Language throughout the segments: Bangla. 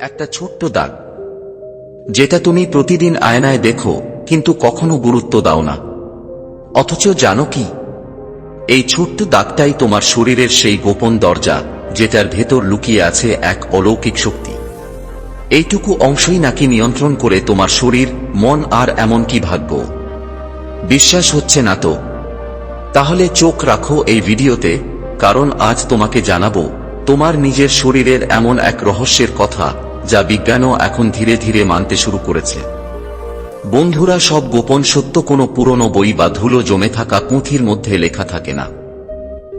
একটা ছোট্ট দাগ, যেটা তুমি প্রতিদিন আয়নায় দেখো, কিন্তু কখনো গুরুত্ব দাও না। অথচ জানো কি? এই ছোট্ট দাগটাই তোমার শরীরের সেই গোপন দরজা, যেটার ভেতর লুকিয়ে আছে এক অলৌকিক শক্তি। এইটুকু অংশই নাকি নিয়ন্ত্রণ করে তোমার শরীর, মন আর এমনকি ভাগ্য। বিশ্বাস হচ্ছে না তো? তাহলে চোখ রাখো এই ভিডিওতে, কারণ আজ তোমাকে জানাব, তোমার নিজের শরীরের এমন এক রহস্যের কথা যা বিজ্ঞানও এখন ধীরে ধীরে মানতে শুরু করেছে। বন্ধুরা, সব গোপন সত্য কোনো পুরনো বই বা ধুলো জমে থাকা পুঁথির মধ্যে লেখা থাকে না।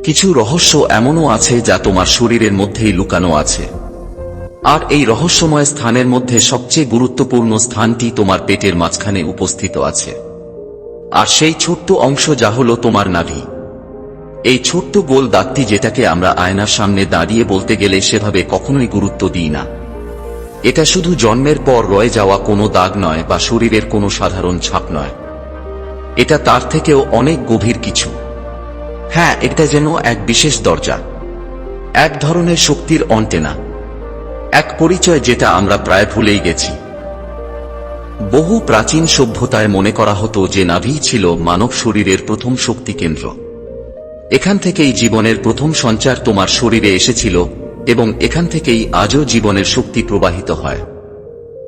কিছু রহস্য এমনও আছে যা তোমার শরীরের মধ্যেই লুকানো আছে। আর এই রহস্যময় স্থানের মধ্যে সবচেয়ে গুরুত্বপূর্ণ স্থানটি তোমার পেটের মাঝখানে উপস্থিত আছে। আর সেই ছোট্ট অংশ যা হল তোমার নাভি। এই ছোট্ট গোল দাগটি যেটাকে আমরা আয়নার সামনে দাঁড়িয়ে বলতে গেলে সেভাবে কখনোই গুরুত্ব দিই না। এটা শুধু জন্মের পর রয়ে যাওয়া কোনো দাগ নয় বা শরীরের কোনো সাধারণ ছাপ নয়। এটা তার থেকেও অনেক গভীর কিছু। হ্যাঁ এটা যেন এক বিশেষ দরজা। এক ধরনের শক্তির অন্টেনা। এক পরিচয় যেটা আমরা প্রায় ভুলেই গেছি। বহু প্রাচীন সভ্যতায় মনে করা হতো যে নাভি ছিল মানব শরীরের প্রথম শক্তি কেন্দ্র। এখান থেকেই জীবনের প্রথম সঞ্চার তোমার শরীরে এসেছিল এবং এখান থেকেই আজও জীবনের শক্তি প্রবাহিত হয়।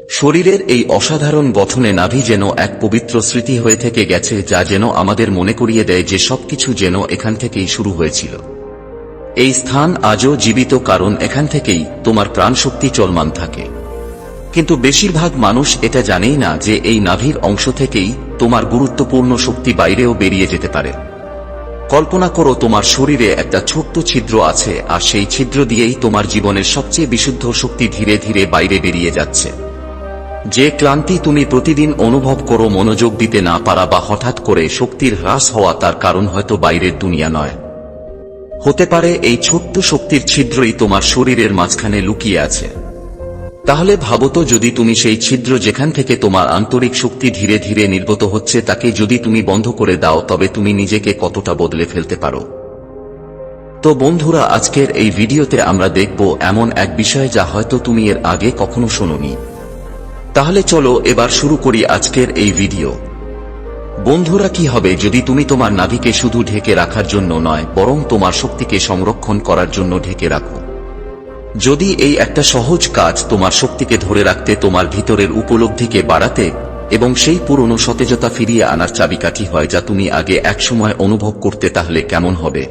শরীরের এই অসাধারণ গঠনে নাভি যেন এক পবিত্র স্মৃতি হয়ে থেকে গেছে যা যেন আমাদের মনে করিয়ে দেয় যে সবকিছু যেন এখান থেকেই শুরু হয়েছিল। এই স্থান আজও জীবিত কারণ এখান থেকেই তোমার প্রাণশক্তি চলমান থাকে। কিন্তু বেশিরভাগ মানুষ এটা জানেই না যে এই নাভির অংশ থেকেই তোমার গুরুত্বপূর্ণ শক্তি বাইরেও বেরিয়ে যেতে পারে। কল্পনা করো তোমার শরীরে একটা ছোট্ট ছিদ্র আছে, আর সেই ছিদ্র দিয়েই তোমার জীবনের সবচেয়ে বিশুদ্ধ শক্তি ধীরে ধীরে বাইরে বেরিয়ে যাচ্ছে। যে ক্লান্তি তুমি প্রতিদিন অনুভব করো মনোযোগ দিতে না পারা বা হঠাৎ করে শক্তির হ্রাস হওয়া তার কারণ হয়তো বাইরের দুনিয়া নয়। হতে পারে এই ছোট্ট শক্তির ছিদ্রই তোমার শরীরের মাঝখানে লুকিয়ে আছে। তাহলে ভাবো তো যদি তুমি সেই ছিদ্র যেখান থেকে তোমার আন্তরিক শক্তি ধীরে ধীরে নির্গত হচ্ছে তাকে যদি তুমি বন্ধ করে দাও, তবে তুমি নিজেকে কতটা বদলে ফেলতে পারো? তো বন্ধুরা, আজকের এই ভিডিওতে আমরা দেখব এমন এক বিষয় যা হয়তো তুমি এর আগে কখনো শোনোনি। তাহলে চলো এবার শুরু করি আজকের এই ভিডিও। বন্ধুরা, কি হবে যদি তুমি তোমার নাভিকে শুধু ঢেকে রাখার জন্য নয়, বরং তোমার শক্তিকে সংরক্ষণ করার জন্য ঢেকে রাখো? যদি এই একটা সহজ কাজ তোমার শক্তিকে ধরে রাখতে তোমার ভিতরের উপলব্ধিকে বাড়াতে এবং সেই পুরনো সতেজতা ফিরিয়ে আনার চাবিকাঠি হয় যা তুমি আগে একসময় অনুভব করতে তাহলে কেমন হবে?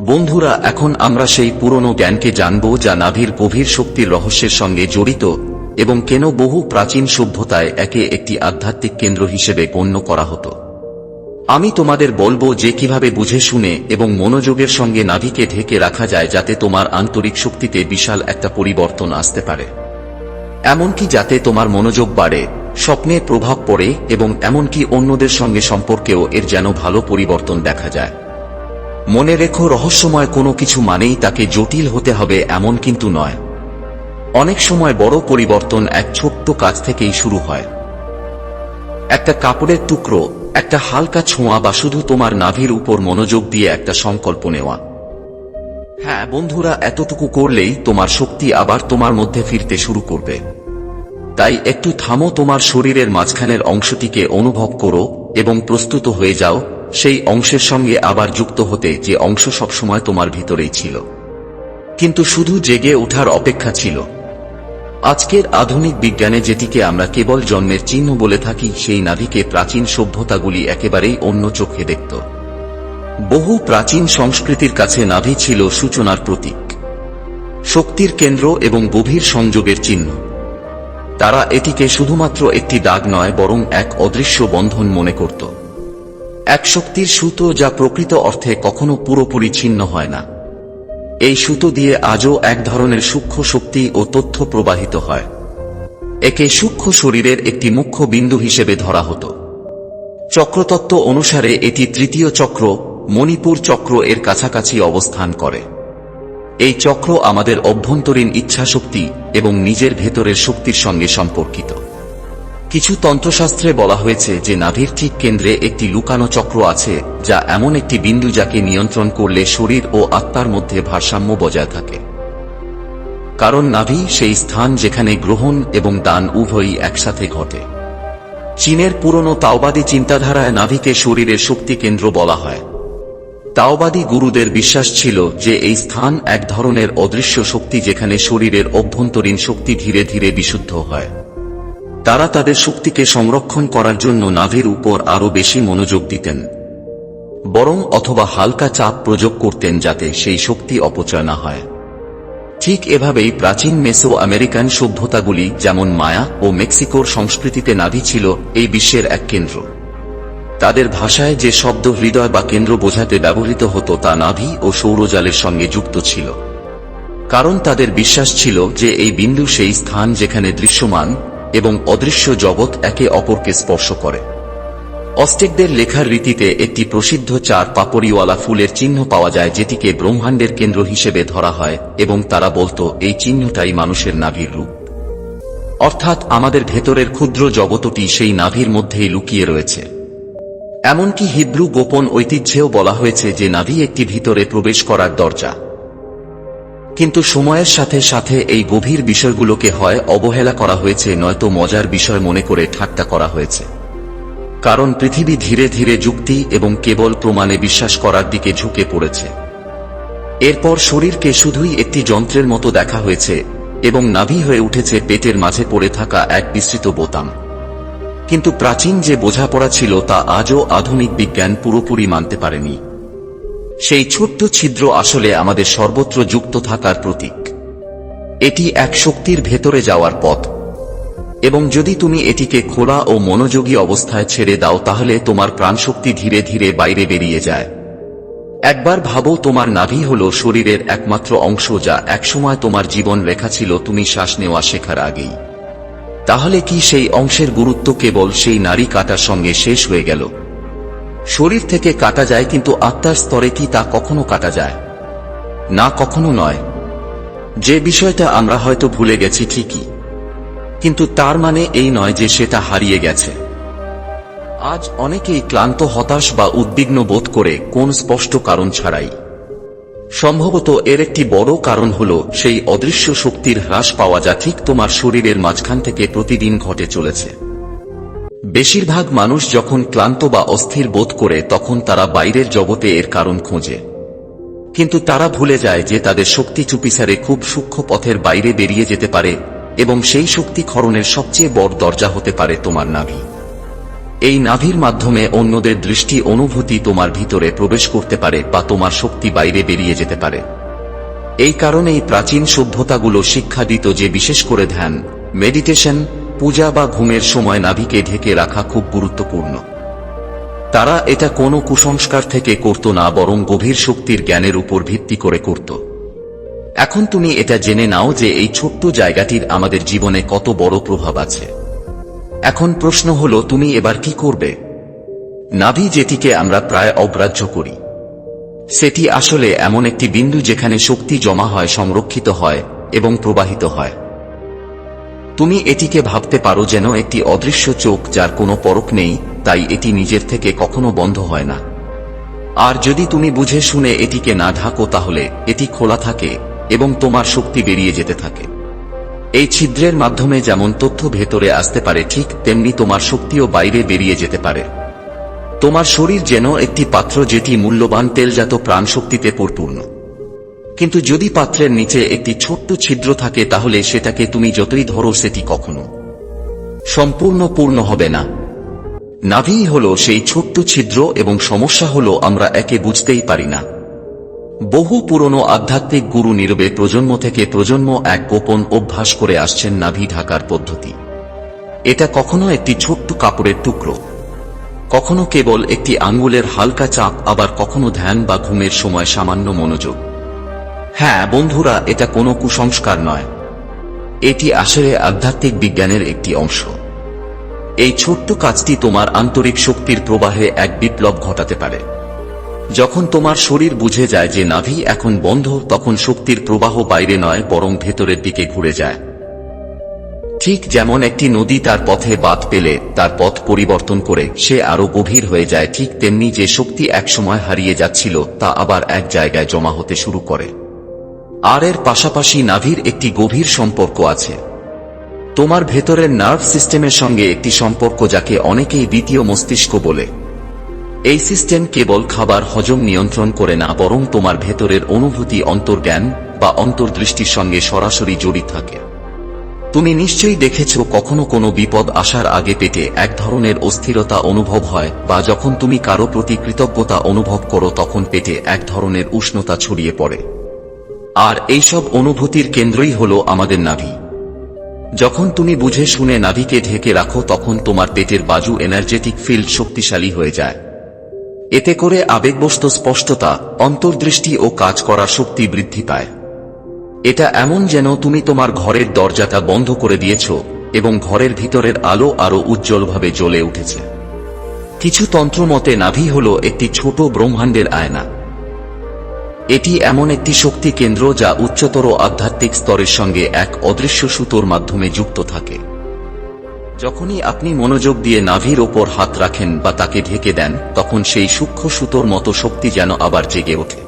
বন্ধুরা, এখন আমরা সেই পুরনো জ্ঞানকে জানব যা নাভির গভীর শক্তির রহস্যের সঙ্গে জড়িত এবং কেন বহু প্রাচীন সভ্যতায় একে একটি আধ্যাত্মিক কেন্দ্র হিসেবে গণ্য করা হতো। আমি তোমাদের বলব যে কীভাবে বুঝে শুনে এবং মনোযোগের সঙ্গে নাভিকে ঢেকে রাখা যায় যাতে তোমার আন্তরিক শক্তিতে বিশাল একটা পরিবর্তন আসতে পারে। এমনকি যাতে তোমার মনোযোগ বাড়ে, স্বপ্নে প্রভাব পড়ে এবং এমনকি অন্যদের সঙ্গে সম্পর্কেও এর যেন ভালো পরিবর্তন দেখা যায়। মনে রেখো, রহস্যময় কোনো কিছু মানেই তাকে জটিল হতে হবে এমন কিন্তু নয়। অনেক সময় বড় পরিবর্তন এক ছোট্ট কাজ থেকেই শুরু হয়। একটা কাপড়ের টুকরো একটা হালকা ছোঁয়া বা শুধু তোমার নাভির উপর মনোযোগ দিয়ে একটা সংকল্প নেওয়া। হ্যাঁ বন্ধুরা, এতটুকু করলেই তোমার শক্তি আবার তোমার মধ্যে ফিরতে শুরু করবে। তাই একটু থামো, তোমার শরীরের মাঝখানের অংশটিকে অনুভব করো এবং প্রস্তুত হয়ে যাও, সেই অংশের সঙ্গে আবার যুক্ত হতে যে অংশ সবসময় তোমার ভিতরেই ছিল। কিন্তু শুধু জেগে ওঠার অপেক্ষা ছিল। আজকের আধুনিক বিজ্ঞানে যেটিকে আমরা কেবল জন্মের চিহ্ন বলে থাকি, সেই নাভিকে প্রাচীন সভ্যতাগুলি একেবারেই অন্য চোখে দেখত। বহু প্রাচীন সংস্কৃতির কাছে নাভি ছিল সূচনার প্রতীক। শক্তির কেন্দ্র এবং গভীর সংযোগের চিহ্ন। তারা এটিকে শুধুমাত্র একটি দাগ নয়, বরং এক অদৃশ্য বন্ধন মনে করত। এক শক্তির সুতো যা প্রকৃত অর্থে কখনো পুরোপুরি ছিন্ন হয় না। এই সুতো দিয়ে আজও এক ধরনের সূক্ষ্ম শক্তি ও তথ্য প্রবাহিত হয়। একে সূক্ষ্ম শরীরের একটি মুখ্য বিন্দু হিসেবে ধরা হতো। চক্রতত্ত্ব অনুসারে এটি তৃতীয় চক্র, মণিপুর চক্র এর কাছাকাছি অবস্থান করে। এই চক্র আমাদের অভ্যন্তরীণ ইচ্ছাশক্তি এবং নিজের ভেতরের শক্তির সঙ্গে সম্পর্কিত। কিছু তন্ত্রশাস্ত্রে বলা হয়েছে যে নাভির ঠিক কেন্দ্রে একটি লুকানো চক্র আছে, যা এমন একটি বিন্দু যাকে নিয়ন্ত্রণ করলে শরীর ও আত্মার মধ্যে ভারসাম্য বজায় থাকে। কারণ নাভি সেই স্থান যেখানে গ্রহণ এবং দান উভয়ই একসাথে ঘটে। চীনের পুরনো তাওবাদী চিন্তাধারায় নাভিকে শরীরের শক্তি কেন্দ্র বলা হয়। তাওবাদী গুরুদের বিশ্বাস ছিল যে এই স্থান এক ধরনের অদৃশ্য শক্তি যেখানে শরীরের অভ্যন্তরীণ শক্তি ধীরে ধীরে বিশুদ্ধ হয়। তারা তাদের শক্তিকে সংরক্ষণ করার জন্য নাভির উপর আরও বেশি মনোযোগ দিতেন। বরং অথবা হালকা চাপ প্রয়োগ করতেন যাতে সেই শক্তি অপচয় না হয়। ঠিক এভাবেই প্রাচীন মেসো আমেরিকান সভ্যতাগুলি, যেমন মায়া ও মেক্সিকোর সংস্কৃতিতে নাভি ছিল, এই বিশ্বের এক কেন্দ্র। তাদের ভাষায় যে শব্দ হৃদয় বা কেন্দ্র বোঝাতে ব্যবহৃত হতো তা নাভি ও সৌরজালের সঙ্গে যুক্ত ছিল। কারণ তাদের বিশ্বাস ছিল যে এই বিন্দু সেই স্থান যেখানে দৃশ্যমান এবং অদৃশ্য জগৎ একে অপরকে স্পর্শ করে। অস্টেকদের লেখার রীতিতে একটি প্রসিদ্ধ চার পাপড়িওয়ালা ফুলের চিহ্ন পাওয়া যায় যেটিকে ব্রহ্মাণ্ডের কেন্দ্র হিসেবে ধরা হয় এবং তারা বলতো, এই চিহ্নটাই মানুষের নাভির রূপ। অর্থাৎ আমাদের ভেতরের ক্ষুদ্র জগতটি সেই নাভির মধ্যেই লুকিয়ে রয়েছে। এমনকি হিব্রু গোপন ঐতিহ্যেও বলা হয়েছে যে নাভি একটি ভিতরে প্রবেশ করার দরজা। কিন্তু সময়ের সাথে সাথে এই গভীর বিষয়গুলোকে হয় অবহেলা করা হয়েছে, নয়তো মজার বিষয় মনে করে ঠাট্টা করা হয়েছে। কারণ পৃথিবী ধীরে ধীরে যুক্তি এবং কেবল প্রমাণে বিশ্বাস করার দিকে ঝুঁকে পড়েছে। এরপর শরীরকে শুধুই একটি যন্ত্রের মতো দেখা হয়েছে এবং নাভি হয়ে উঠেছে পেটের মাঝে পড়ে থাকা এক বিস্তৃত বোতাম। কিন্তু প্রাচীন যে বোঝাপড়া ছিল তা আজও আধুনিক বিজ্ঞান পুরোপুরি মানতে পারেনি। সেই ছোট্ট ছিদ্র আসলে আমাদের সর্বত্র যুক্ত থাকার প্রতীক। এটি এক শক্তির ভেতরে যাওয়ার পথ। এবং যদি তুমি এটিকে খোলা ও মনোযোগী অবস্থায় ছেড়ে দাও, তাহলে তোমার প্রাণশক্তি ধীরে ধীরে বাইরে বেরিয়ে যায়। একবার ভাবো, তোমার নাভি হল শরীরের একমাত্র অংশ যা একসময় তোমার জীবন রেখা ছিল, তুমি শ্বাস নেওয়া শেখার আগেই। তাহলে কি সেই অংশের গুরুত্ব কেবল সেই নারী কাটার সঙ্গে শেষ হয়ে গেল? শরীর থেকে কাটা যায়, কিন্তু আত্মার স্তরে কি তা কখনো কাটা যায়? না, কখনো নয়। যে বিষয়টা আমরা হয়তো ভুলে গেছি ঠিকই। কিন্তু তার মানে এই নয় যে সেটা হারিয়ে গেছে। আজ অনেকেই ক্লান্ত, হতাশ বা উদ্বিগ্ন বোধ করে কোন স্পষ্ট কারণ ছাড়াই। সম্ভবত এর একটি বড় কারণ হল সেই অদৃশ্য শক্তির হ্রাস পাওয়া যা ঠিক তোমার শরীরের মাঝখান থেকে প্রতিদিন ঘটে চলেছে। বেশিরভাগ মানুষ যখন ক্লান্ত বা অস্থির বোধ করে, তখন তারা বাইরের জগতে এর কারণ খোঁজে। কিন্তু তারা ভুলে যায় যে তাদের শক্তি চুপিসারে খুব সূক্ষ্ম পথের বাইরে বেরিয়ে যেতে পারে এবং সেই শক্তি ক্ষরণের সবচেয়ে বড় দরজা হতে পারে তোমার নাভি। এই নাভির মাধ্যমে অন্যদের দৃষ্টি অনুভূতি তোমার ভিতরে প্রবেশ করতে পারে বা তোমার শক্তি বাইরে বেরিয়ে যেতে পারে। এই কারণেই প্রাচীন সভ্যতাগুলো শিক্ষা দিত যে বিশেষ করে ধ্যান, মেডিটেশন পূজা বা ঘুমের সময় নাভিকে ঢেকে রাখা খুব গুরুত্বপূর্ণ। তারা এটা কোনো কুসংস্কার থেকে করত না, বরং গভীর শক্তির জ্ঞানের উপর ভিত্তি করে করত। এখন তুমি এটা জেনে নাও যে এই ছোট্ট জায়গাটির আমাদের জীবনে কত বড় প্রভাব আছে। এখন প্রশ্ন হলো, তুমি এবার কি করবে? নাভি যেটিকে আমরা প্রায় অগ্রাহ্য করি, সেটি আসলে এমন একটি বিন্দু যেখানে শক্তি জমা হয়, সংরক্ষিত হয় এবং প্রবাহিত হয়। তুমি এটিকে ভাবতে পারো যেন একটি অদৃশ্য চোখ যার কোনো পরক নেই, তাই এটি নিজের থেকে কখনো বন্ধ হয় না। আর যদি তুমি বুঝে শুনে এটিকে না ঢাকো তাহলে এটি খোলা থাকে এবং তোমার শক্তি বেরিয়ে যেতে থাকে। এই ছিদ্রের মাধ্যমে যেমন তথ্য ভেতরে আসতে পারে, ঠিক তেমনি তোমার শক্তিও বাইরে বেরিয়ে যেতে পারে। তোমার শরীর যেন একটি পাত্র যেটি মূল্যবান তেলজাত প্রাণশক্তিতে পরিপূর্ণ। কিন্তু যদি পাত্রের নিচে একটি ছোট্ট ছিদ্র থাকে, তাহলে সেটাকে তুমি যতই ধরো সেটি কখনো সম্পূর্ণ পূর্ণ হবে না। নাভি হল সেই ছোট্ট ছিদ্র এবং সমস্যা হল আমরা একে বুঝতেই পারি না। বহু পুরনো আধ্যাত্মিক গুরু নীরবে প্রজন্ম থেকে প্রজন্ম এক গোপন অভ্যাস করে আসছেন নাভি ঢাকার পদ্ধতি। এটা কখনো একটি ছোট্ট কাপড়ের টুকরো। কখনো কেবল একটি আঙ্গুলের হালকা চাপ, আবার কখনো ধ্যান বা ঘুমের সময় সামান্য মনোযোগ। হ্যাঁ বন্ধুরা, এটা কোনো কুসংস্কার নয়। এটি আসলে আধ্যাত্মিক বিজ্ঞানের একটি অংশ। এই ছোট্ট কাজটি তোমার আন্তরিক শক্তির প্রবাহে এক বিপ্লব ঘটাতে পারে। যখন তোমার শরীর বুঝে যায় যে নাভি এখন বন্ধ, তখন শক্তির প্রবাহ বাইরে নয়, বরং ভেতরের দিকে ঘুরে যায়। ঠিক যেমন একটি নদী তার পথে বাদ পেলে, তার পথ পরিবর্তন করে, সে আরও গভীর হয়ে যায়, ঠিক তেমনি যে শক্তি একসময় হারিয়ে যাচ্ছিল, তা আবার এক জায়গায় জমা হতে শুরু করে। আর এর পাশাপাশি নাভির একটি গভীর সম্পর্ক আছে। তোমার ভেতরের নার্ভ সিস্টেমের সঙ্গে একটি সম্পর্ক যাকে অনেকেই দ্বিতীয় মস্তিষ্ক বলে। এই সিস্টেম কেবল খাবার হজম নিয়ন্ত্রণ করে না, বরং তোমার ভেতরের অনুভূতি, অন্তর্জ্ঞান বা অন্তর্দৃষ্টির সঙ্গে সরাসরি জড়িত থাকে। তুমি নিশ্চয়ই দেখেছ, কখনো কোনো বিপদ আসার আগে পেটে এক ধরনের অস্থিরতা অনুভব হয়, বা যখন তুমি কারও প্রতি কৃতজ্ঞতা অনুভব করো, তখন পেটে এক ধরনের উষ্ণতা ছড়িয়ে পড়ে। আর এইসব অনুভূতির কেন্দ্রই হল আমাদের নাভি। যখন তুমি বুঝে শুনে নাভিকে ঢেকে রাখো, তখন তোমার পেটের বাজু এনার্জেটিক ফিল্ড শক্তিশালী হয়ে যায়। এতে করে আবেগবস্ত স্পষ্টতা, অন্তর্দৃষ্টি ও কাজ করার শক্তি বৃদ্ধি পায়। এটা এমন যেন তুমি তোমার ঘরের দরজাটা বন্ধ করে দিয়েছ এবং ঘরের ভিতরের আলো আরও উজ্জ্বলভাবে জ্বলে উঠেছে। কিছু তন্ত্রমতে নাভি হল একটি ছোট ব্রহ্মাণ্ডের আয়না। এটি এমন একটি শক্তি কেন্দ্র যা উচ্চতর আধ্যাত্মিক স্তরের সঙ্গে এক অদৃশ্য সুতোর মাধ্যমে যুক্ত থাকে। যখনই আপনি মনোযোগ দিয়ে নাভির ওপর হাত রাখেন বা তাকে ঢেকে দেন, তখন সেই সূক্ষ্ম সুতোর মতো শক্তি যেন আবার জেগে ওঠে।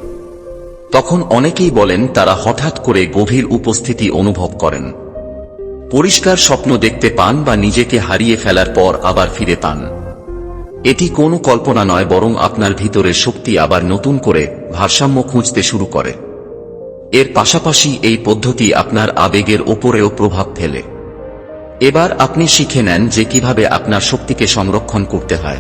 তখন অনেকেই বলেন, তারা হঠাৎ করে গভীর উপস্থিতি অনুভব করেন। পরিষ্কার স্বপ্ন দেখতে পান বা নিজেকে হারিয়ে ফেলার পর আবার ফিরে পান। এটি কোনো কল্পনা নয়, বরং আপনার ভিতরের শক্তি আবার নতুন করে ভারসাম্য খুঁজতে শুরু করে। এর পাশাপাশি এই পদ্ধতি আপনার আবেগের ওপরেও প্রভাব ফেলে। এবার আপনি শিখে নেন যে কীভাবে আপনার শক্তিকে সংরক্ষণ করতে হয়।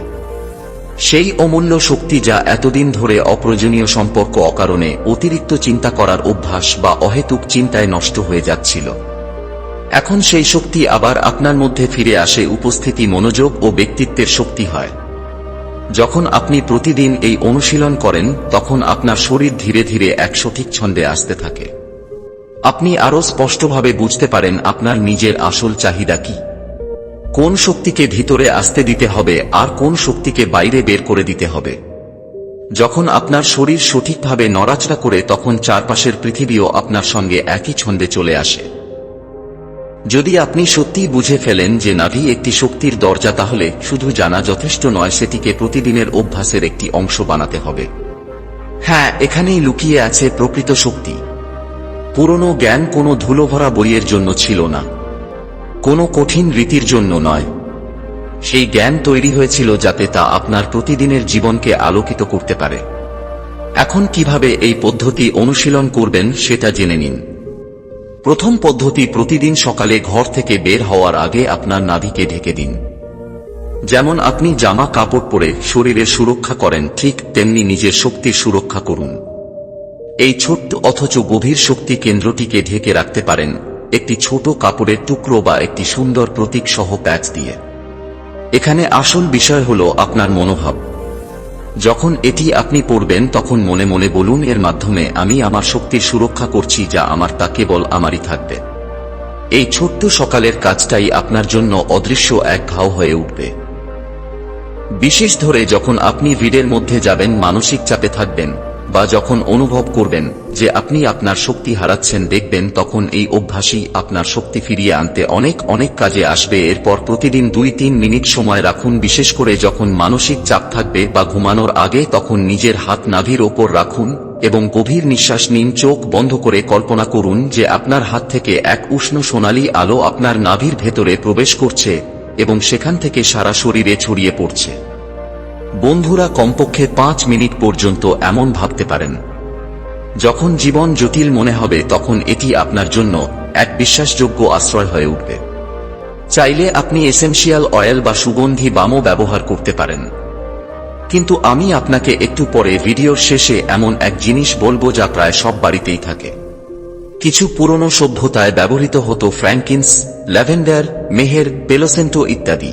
সেই অমূল্য শক্তি যা এতদিন ধরে অপ্রয়োজনীয় সম্পর্ক অকারণে অতিরিক্ত চিন্তা করার অভ্যাস বা অহেতুক চিন্তায় নষ্ট হয়ে যাচ্ছিল। এখন সেই শক্তি আবার আপনার মধ্যে ফিরে আসে উপস্থিতি, মনোযোগ ও ব্যক্তিত্বের শক্তি হয়। যখন আপনি প্রতিদিন এই অনুশীলন করেন, তখন আপনার শরীর ধীরে ধীরে এক সঠিক ছন্দে আসতে থাকে। আপনি আরও স্পষ্টভাবে বুঝতে পারেন আপনার নিজের আসল চাহিদা কি। কোন শক্তিকে ভিতরে আসতে দিতে হবে আর কোন শক্তিকে বাইরে বের করে দিতে হবে। যখন আপনার শরীর সঠিকভাবে নড়াচড়া করে, তখন চারপাশের পৃথিবীও আপনার সঙ্গে একই ছন্দে চলে আসে। যদি আপনি সত্যিই বুঝে ফেলেন যে নাভি একটি শক্তির দরজা, তাহলে শুধু জানা যথেষ্ট নয় সেটিকে প্রতিদিনের অভ্যাসের একটি অংশ বানাতে হবে। হ্যাঁ এখানেই লুকিয়ে আছে প্রকৃত শক্তি। পুরনো জ্ঞান কোনো ধুলোভরা বইয়ের জন্য ছিল না। কোনো কঠিন রীতির জন্য নয়। সেই জ্ঞান তৈরি হয়েছিল যাতে তা আপনার প্রতিদিনের জীবনকে আলোকিত করতে পারে। এখন কীভাবে এই পদ্ধতি অনুশীলন করবেন, সেটা জেনে নিন। প্রথম পদ্ধতি প্রতিদিন সকালে ঘর থেকে বের হওয়ার আগে আপনার নাভিকে ঢেকে দিন। যেমন আপনি জামা কাপড় পরে শরীরের সুরক্ষা করেন, ঠিক তেমনি নিজের শক্তির সুরক্ষা করুন। এই ছোট্ট অথচ গভীর শক্তি কেন্দ্রটিকে ঢেকে রাখতে পারেন, একটি ছোট কাপড়ের টুকরো বা একটি সুন্দর প্রতীক সহ প্যাচ দিয়ে। এখানে আসল বিষয় হল আপনার মনোভাব। যখন এটি আপনি পড়বেন তখন মনে মনে বলুন এর মাধ্যমে আমি আমার শক্তির সুরক্ষা করছি যা আমার তা কেবল আমারই থাকবে। এই ছোট্ট সকালের কাজটাই আপনার জন্য অদৃশ্য এক ঘাও হয়ে উঠবে। বিশেষ ধরে যখন আপনি ভিড়ের মধ্যে যাবেন, মানসিক চাপে থাকবেন বা যখন অনুভব করবেন যে আপনি আপনার শক্তি হারাচ্ছেন, দেখবেন তখন এই অভ্যাসই আপনার শক্তি ফিরিয়ে আনতে অনেক অনেক কাজে আসবে। এরপর প্রতিদিন দুই, তিন মিনিট সময় রাখুন, বিশেষ করে যখন মানসিক চাপ থাকবে বা ঘুমানোর আগে, তখন নিজের হাত নাভির ওপর রাখুন এবং গভীর নিঃশ্বাস নিন, চোখ বন্ধ করে কল্পনা করুন যে আপনার হাত থেকে এক উষ্ণ সোনালী আলো আপনার নাভির ভেতরে প্রবেশ করছে এবং সেখান থেকে সারা শরীরে ছড়িয়ে পড়ছে। বন্ধুরা কমপক্ষে পাঁচ মিনিট পর্যন্ত এমন ভাবতে পারেন। যখন জীবন জটিল মনে হবে, তখন এটি আপনার জন্য এক বিশ্বাসযোগ্য আশ্রয় হয়ে উঠবে। চাইলে আপনি এসেনশিয়াল অয়েল বা সুগন্ধি বামও ব্যবহার করতে পারেন। কিন্তু আমি আপনাকে একটু পরে ভিডিওর শেষে এমন এক জিনিস বলব যা প্রায় সব বাড়িতেই থাকে। কিছু পুরনো সভ্যতায় ব্যবহৃত হতো ফ্র্যাঙ্কিন্স, ল্যাভেন্ডার, মেহের, পেলোসেন্টো ইত্যাদি।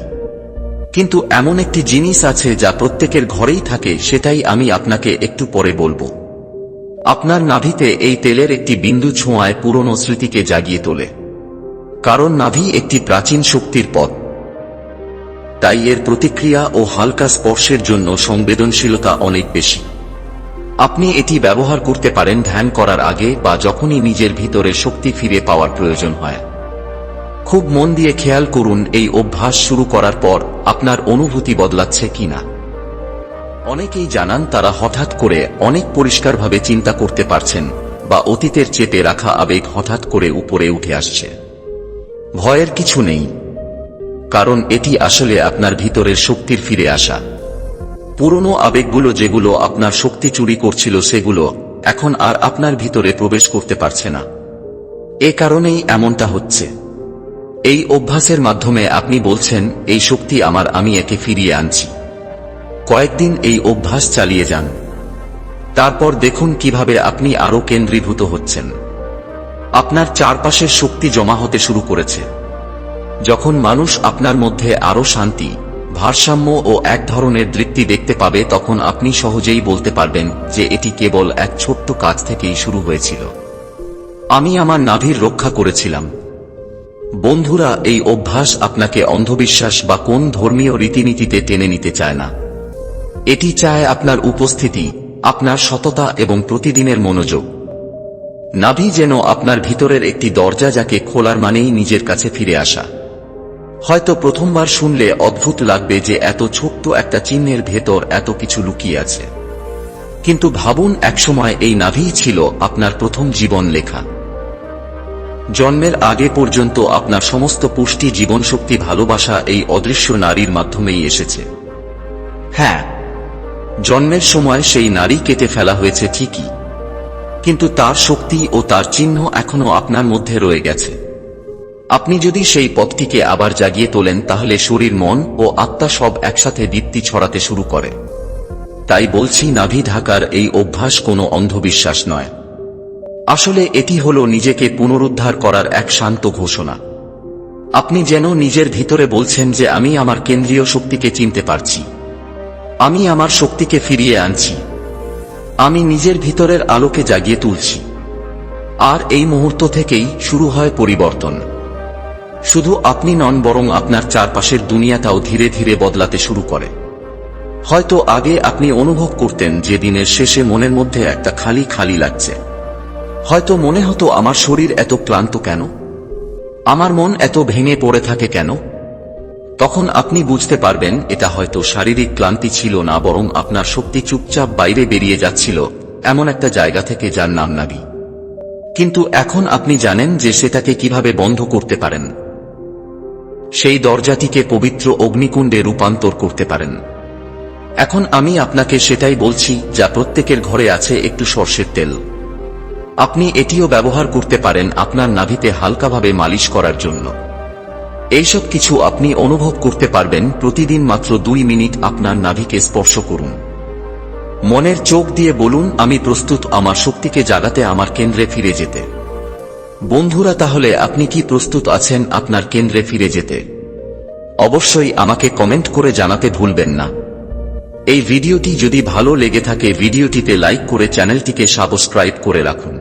কিন্তু এমন একটি জিনিস আছে যা প্রত্যেকের ঘরেই থাকে, সেটাই আমি আপনাকে একটু পরে বলব। আপনার নাভিতে এই তেলের একটি বিন্দু ছোঁয়ায় পুরনো স্মৃতিকে জাগিয়ে তোলে। কারণ নাভি একটি প্রাচীন শক্তির পথ। তাই এর প্রতিক্রিয়া ও হালকা স্পর্শের জন্য সংবেদনশীলতা অনেক বেশি। আপনি এটি ব্যবহার করতে পারেন ধ্যান করার আগে বা যখনই নিজের ভিতরে শক্তি ফিরে পাওয়ার প্রয়োজন হয়। খুব মন দিয়ে খেয়াল করুন এই অভ্যাস শুরু করার পর আপনার অনুভূতি বদলাচ্ছে কিনা। অনেকেই জানান তারা হঠাৎ করে অনেক পরিষ্কারভাবে চিন্তা করতে পারছেন বা অতীতের চেপে রাখা আবেগ হঠাৎ করে উপরে উঠে আসছে। ভয়ের কিছু নেই, কারণ এটি আসলে আপনার ভিতরের শক্তির ফিরে আসা। পুরনো আবেগগুলো যেগুলো আপনার শক্তি চুরি করছিল সেগুলো এখন আর আপনার ভিতরে প্রবেশ করতে পারছে না। এ কারণেই এমনটা হচ্ছে। এই অভ্যাসের মাধ্যমে আপনি বলছেন, এই শক্তি আমার, আমি একে ফিরিয়ে আনছি। কয়েকদিন এই অভ্যাস চালিয়ে যান। তারপর দেখুন কীভাবে আপনি আরও কেন্দ্রীভূত হচ্ছেন। আপনার চারপাশের শক্তি জমা হতে শুরু করেছে। যখন মানুষ আপনার মধ্যে আরও শান্তি, ভারসাম্য ও এক ধরনের দৃপ্তি দেখতে পাবে, তখন আপনি সহজেই বলতে পারবেন যে এটি কেবল এক ছোট্ট কাজ থেকেই শুরু হয়েছিল। আমি আমার নাভির রক্ষা করেছিলাম। বন্ধুরা, এই অভ্যাস আপনাকে অন্ধবিশ্বাস বা কোন ধর্মীয় রীতিনীতিতে টেনে নিতে চায় না। এটি চায় আপনার উপস্থিতি, আপনার সততা এবং প্রতিদিনের মনোযোগ। নাভি যেন আপনার ভিতরের একটি দরজা যাকে খোলার মানেই নিজের কাছে ফিরে আসা। হয়তো প্রথমবার শুনলে অদ্ভুত লাগবে যে এত ছোট্ট একটা চিহ্নের ভেতর এত কিছু লুকিয়ে আছে। কিন্তু ভাবুন, একসময় এই নাভিই ছিল আপনার প্রথম জীবন লেখা। জন্মের আগে পর্যন্ত আপনার সমস্ত পুষ্টি জীবনশক্তি ভালোবাসা এই অদৃশ্য নারীর মাধ্যমেই এসেছে। হ্যাঁ জন্মের সময় সেই নারী কেটে ফেলা হয়েছে ঠিকই, কিন্তু তার শক্তি ও তার চিহ্ন এখনও আপনার মধ্যে রয়ে গেছে। আপনি যদি সেই পথটিকে আবার জাগিয়ে তোলেন, তাহলে শরীর, মন ও আত্মা সব একসাথে দীপ্তি ছড়াতে শুরু করে। তাই বলছি, নাভি ঢাকার এই অভ্যাস কোনো অন্ধবিশ্বাস নয়। আসলে এটি হল নিজেকে পুনরুদ্ধার করার এক শান্ত ঘোষণা। আপনি যেন নিজের ভিতরে বলছেন যে আমি আমার কেন্দ্রীয় শক্তিকে চিনতে পারছি। আমি আমার শক্তিকে ফিরিয়ে আনছি। আমি নিজের ভিতরের আলোকে জাগিয়ে তুলছি। আর এই মুহূর্ত থেকেই শুরু হয় পরিবর্তন। শুধু আপনি নন, বরং আপনার চারপাশের দুনিয়াটাও ধীরে ধীরে বদলাতে শুরু করে। হয়তো আগে আপনি অনুভব করতেন যে দিনের শেষে মনের মধ্যে একটা খালি খালি লাগছে। হয়তো মনে হতো আমার শরীর এত ক্লান্ত কেন? আমার মন এত ভেঙে পড়ে থাকে কেন? তখন আপনি বুঝতে পারবেন এটা হয়তো শারীরিক ক্লান্তি ছিল না, বরং আপনার শক্তি চুপচাপ বাইরে বেরিয়ে যাচ্ছিল, এমন একটা জায়গা থেকে যার নাম নাবি কিন্তু এখন আপনি জানেন যে সেটাকে কীভাবে বন্ধ করতে পারেন। সেই দরজাটিকে পবিত্র অগ্নিকুণ্ডে রূপান্তর করতে পারেন। এখন আমি আপনাকে সেটাই বলছি, যা প্রত্যেকের ঘরে আছে একটু সর্ষের তেল। আপনি এটিও ব্যবহার করতে পারেন আপনার নাভিতে হালকাভাবে মালিশ করার জন্য। এইসব কিছু আপনি অনুভব করতে পারবেন প্রতিদিন মাত্র দুই মিনিট আপনার নাভিকে স্পর্শ করুন। মনের চোখ দিয়ে বলুন, আমি প্রস্তুত, আমার শক্তিকে জাগাতে আমার কেন্দ্রে ফিরে যেতে। বন্ধুরা, তাহলে আপনি কি প্রস্তুত আছেন আপনার কেন্দ্রে ফিরে যেতে? অবশ্যই আমাকে কমেন্ট করে জানাতে ভুলবেন না। এই ভিডিওটি যদি ভালো লেগে থাকে, ভিডিওটিতে লাইক করে চ্যানেলটিকে সাবস্ক্রাইব করে রাখুন।